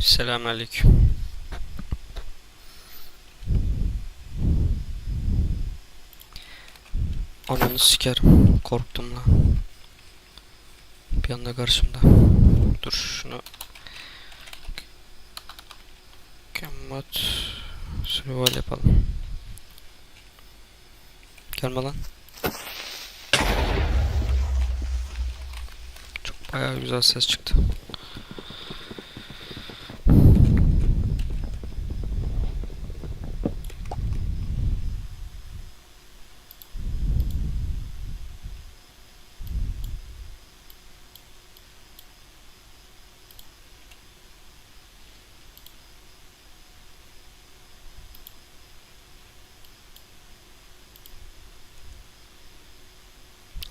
Selamünaleyküm. Ananı sikerim. Korktum lan. Bir anda karşımda. Dur şunu. Kemmat. Survival yapalım. Gelme lan. Çok bayağı güzel ses çıktı.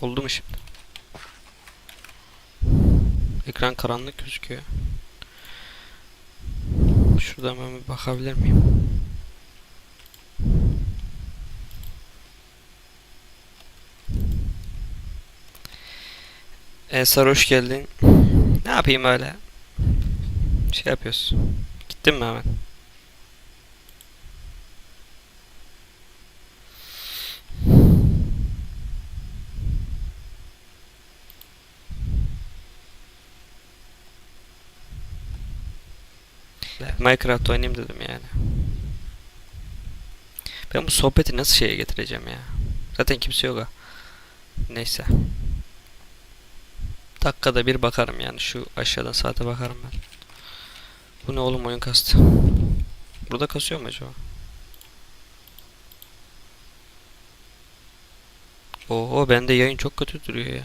Oldu mu şimdi? Ekran karanlık gözüküyor. Şuradan ben bir bakabilir miyim? Ensar hoş geldin. Ne yapayım öyle? Şey yapıyoruz. Gittin mi hemen? Minecraft oynayayım dedim yani. Ben bu sohbeti nasıl şeye getireceğim ya? Zaten kimse yok ha. Neyse. Dakikada bir bakarım yani şu aşağıdan saate bakarım ben. Bu ne oğlum oyun kastı. Burada kasıyor mu acaba? Oo bende yayın çok kötü duruyor ya.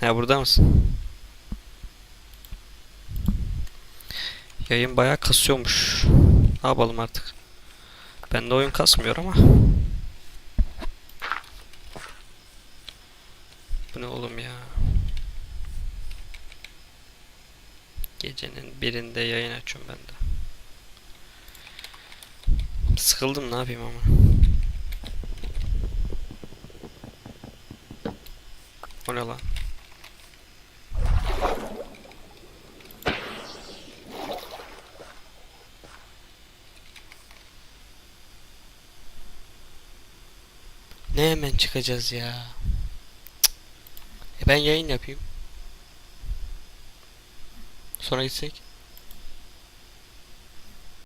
Ha burada mısın? Yayın bayağı kasıyormuş. Ne yapalım artık? Bende oyun kasmıyor ama. Bu ne oğlum ya? Gecenin birinde yayın açıyorum ben de. Sıkıldım ne yapayım ama. O ne lan? Ne hemen çıkacağız ya? E ben yayın yapayım. Sonra gitsek.